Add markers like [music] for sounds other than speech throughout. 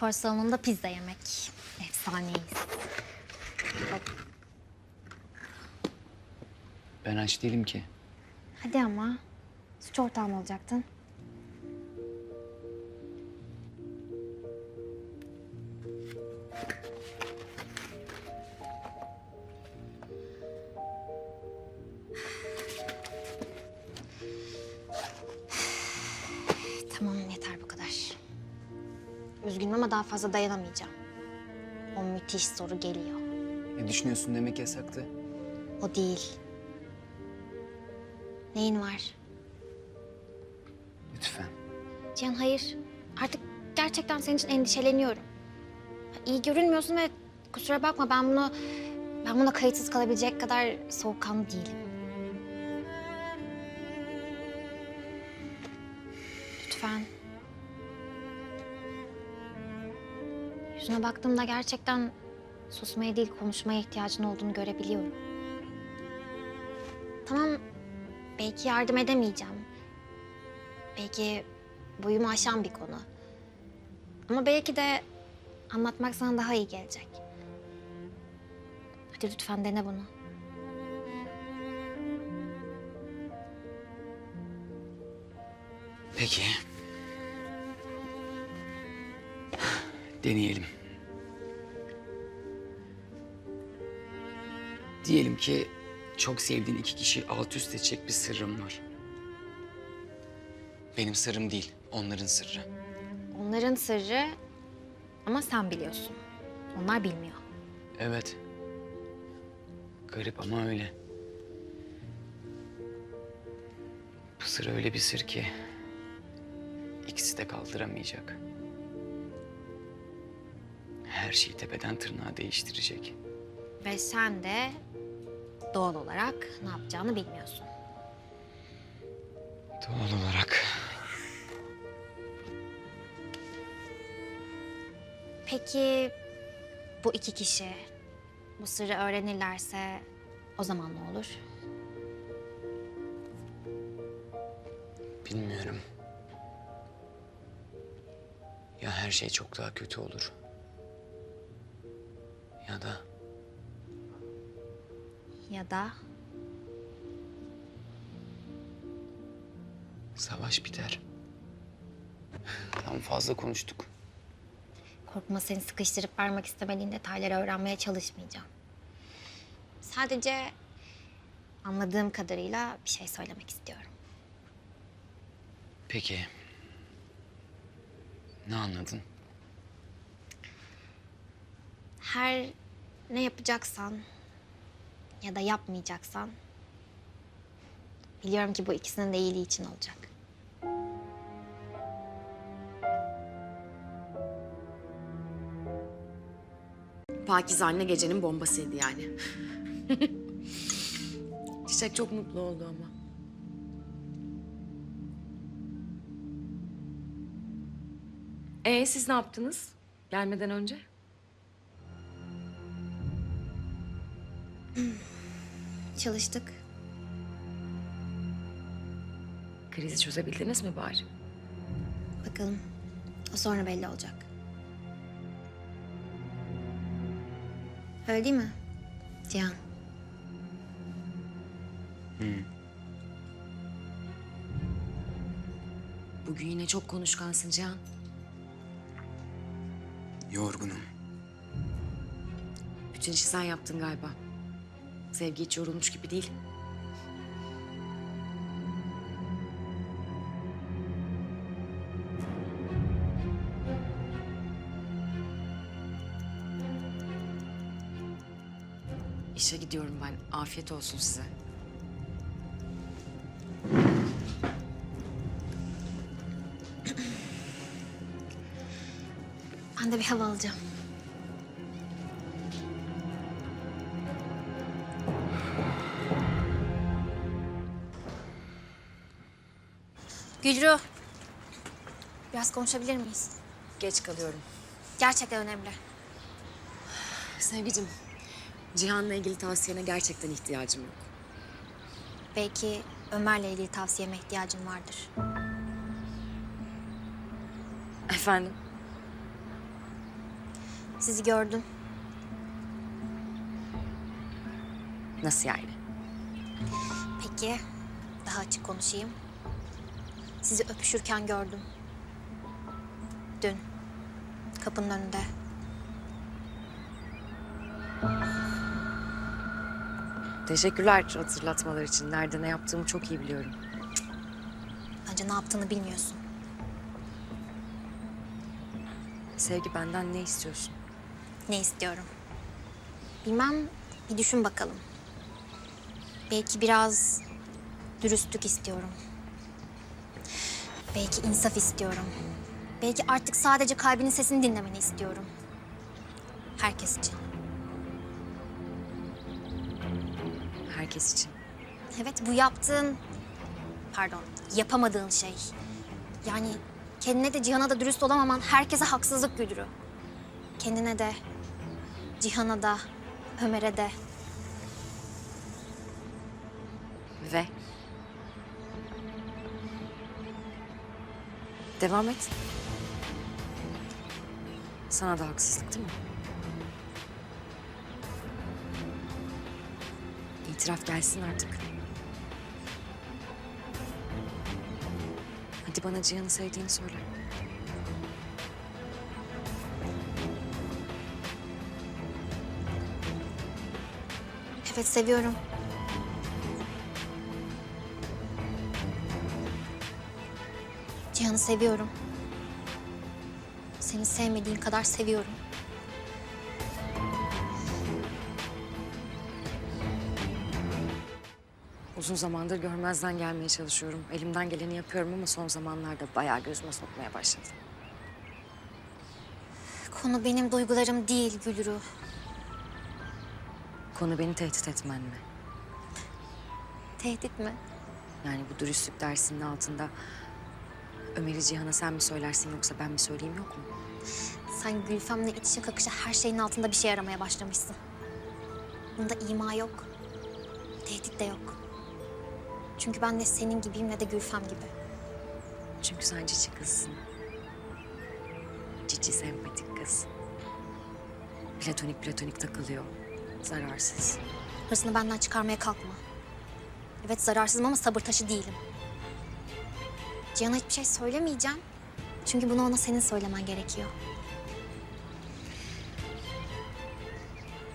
spor salonunda pizza yemek. Efsaneyiz. Ben aç değilim ki. Hadi ama. Suç ortağım olacaktın. Üzgünüm ama daha fazla dayanamayacağım. O müthiş soru geliyor. Ne düşünüyorsun demek yasaktı. O değil. Neyin var? Lütfen. Cihan hayır. Artık gerçekten senin için endişeleniyorum. İyi görünmüyorsun ve kusura bakma ben bunu... Ben buna kayıtsız kalabilecek kadar soğukkanlı değilim. Lütfen. Yüzüne baktığımda gerçekten susmaya değil konuşmaya ihtiyacın olduğunu görebiliyorum. Tamam, belki yardım edemeyeceğim. Belki boyumu aşan bir konu. Ama belki de anlatmak sana daha iyi gelecek. Hadi lütfen dene bunu. Peki. Deneyelim. Diyelim ki çok sevdiğin iki kişi alt üst edecek bir sırrım var. Benim sırrım değil, onların sırrı. Onların sırrı ama sen biliyorsun. Onlar bilmiyor. Evet. Garip ama öyle. Bu sır öyle bir sır ki ikisi de kaldıramayacak. Her şeyi tepeden tırnağa değiştirecek. Ve sen de doğal olarak ne yapacağını bilmiyorsun. Doğal olarak. Peki bu iki kişi bu sırrı öğrenirlerse o zaman ne olur? Bilmiyorum. Ya her şey çok daha kötü olur. Ya da Ya da savaş biter. Tam fazla konuştuk. korkma seni sıkıştırıp vermek istemediğin detayları öğrenmeye çalışmayacağım. Sadece anladığım kadarıyla bir şey söylemek istiyorum. Peki. Ne anladın? Her ne yapacaksan ya da yapmayacaksan biliyorum ki bu ikisinin de iyiliği için olacak. Pakize anne gecenin bombasıydı yani. [laughs] Çiçek çok mutlu oldu ama. Ee siz ne yaptınız gelmeden önce? Çalıştık. Krizi çözebildiniz mi bari? Bakalım. O sonra belli olacak. Öyle değil mi? Cihan. Bugün yine çok konuşkansın Cihan. Yorgunum. Bütün işi sen yaptın galiba. Sevgi hiç yorulmuş gibi değil. İşe gidiyorum ben. Afiyet olsun size. Ben de bir hava alacağım. Gülru. Biraz konuşabilir miyiz? Geç kalıyorum. Gerçekten önemli. Sevgicim, Cihan'la ilgili tavsiyene gerçekten ihtiyacım yok. Belki Ömer'le ilgili tavsiyeme ihtiyacım vardır. Efendim? Sizi gördüm. Nasıl yani? Peki, daha açık konuşayım. Sizi öpüşürken gördüm. Dün, kapının önünde. Teşekkürler hatırlatmalar için. Nerede ne yaptığımı çok iyi biliyorum. Bence ne yaptığını bilmiyorsun. Sevgi benden ne istiyorsun? Ne istiyorum? Bilmem, bir düşün bakalım. Belki biraz dürüstlük istiyorum. Belki insaf istiyorum. Belki artık sadece kalbinin sesini dinlemeni istiyorum. Herkes için. Herkes için. Evet bu yaptığın, pardon yapamadığın şey. Yani kendine de Cihan'a da dürüst olamaman herkese haksızlık Gülürü. Kendine de, Cihan'a da, Ömer'e de. Devam et. Sana da haksızlık değil mi? İtiraf gelsin artık. Hadi bana Cihan'ı sevdiğini söyle. Evet seviyorum. Cihan'ı seviyorum. Seni sevmediğin kadar seviyorum. Uzun zamandır görmezden gelmeye çalışıyorum. Elimden geleni yapıyorum ama son zamanlarda bayağı gözüme sokmaya başladı. Konu benim duygularım değil Gülru. Konu beni tehdit etmen mi? Tehdit mi? Yani bu dürüstlük dersinin altında Ömer'i Cihan'a sen mi söylersin yoksa ben mi söyleyeyim yok mu? Sen Gülfem'le itişe kakışa her şeyin altında bir şey aramaya başlamışsın. Bunda ima yok. Tehdit de yok. Çünkü ben ne senin gibiyim ne de Gülfem gibi. Çünkü sen cici kızsın. Cici sempatik kız. Platonik platonik takılıyor. Zararsız. Hırsını benden çıkarmaya kalkma. Evet zararsızım ama sabır taşı değilim. Cihan'a hiçbir şey söylemeyeceğim. Çünkü bunu ona senin söylemen gerekiyor.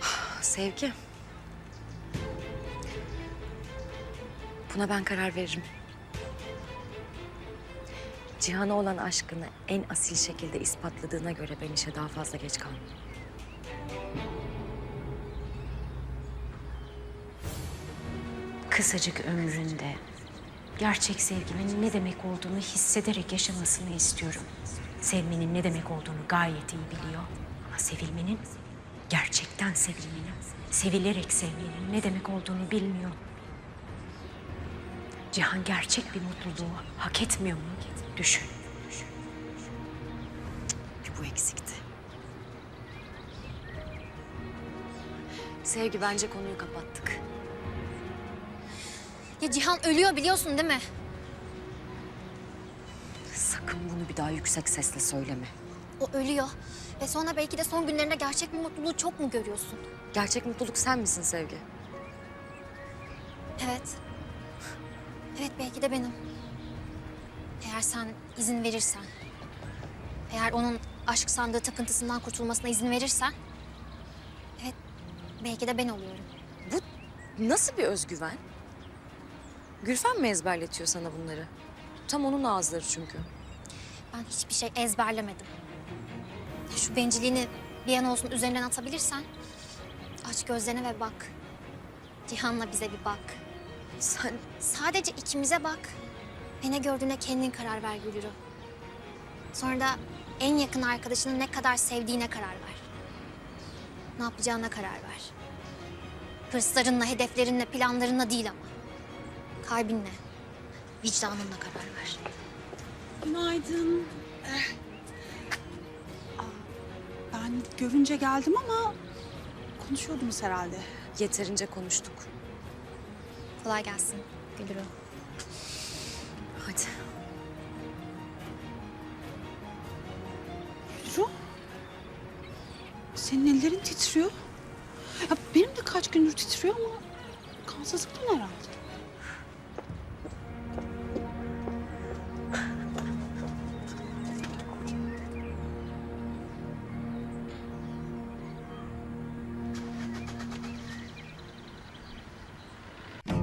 [sighs] Sevgi. Buna ben karar veririm. Cihan'a olan aşkını en asil şekilde ispatladığına göre ben işe daha fazla geç kalmam. kısacık ömründe gerçek sevginin ne demek olduğunu hissederek yaşamasını istiyorum. Sevmenin ne demek olduğunu gayet iyi biliyor. Ama sevilmenin, gerçekten sevilmenin, sevilerek sevmenin ne demek olduğunu bilmiyor. Cihan gerçek bir mutluluğu hak etmiyor mu? Düşün. Bir bu eksikti. Sevgi bence konuyu kapattık. Ya Cihan ölüyor biliyorsun değil mi? Sakın bunu bir daha yüksek sesle söyleme. O ölüyor. Ve sonra belki de son günlerinde gerçek bir mutluluğu çok mu görüyorsun? Gerçek mutluluk sen misin Sevgi? Evet. Evet belki de benim. Eğer sen izin verirsen. Eğer onun aşk sandığı takıntısından kurtulmasına izin verirsen. Evet belki de ben oluyorum. Bu nasıl bir özgüven? Gülfem mi ezberletiyor sana bunları? Tam onun ağızları çünkü. Ben hiçbir şey ezberlemedim. Şu bencilliğini bir an olsun üzerinden atabilirsen... ...aç gözlerine ve bak. Cihan'la bize bir bak. Sen Sadece ikimize bak. Ve ne gördüğüne kendin karar ver Gülürü. Sonra da en yakın arkadaşını ne kadar sevdiğine karar ver. Ne yapacağına karar ver. Hırslarınla, hedeflerinle, planlarınla değil ama. Kalbinle, vicdanınla karar ver. Günaydın. Eh. Aa, Ben görünce geldim ama konuşuyordunuz herhalde. yeterince konuştuk. Kolay gelsin Gülürü. Hadi. Ru? senin ellerin titriyor. Ya benim de kaç gündür titriyor ama kansızlıktan herhalde.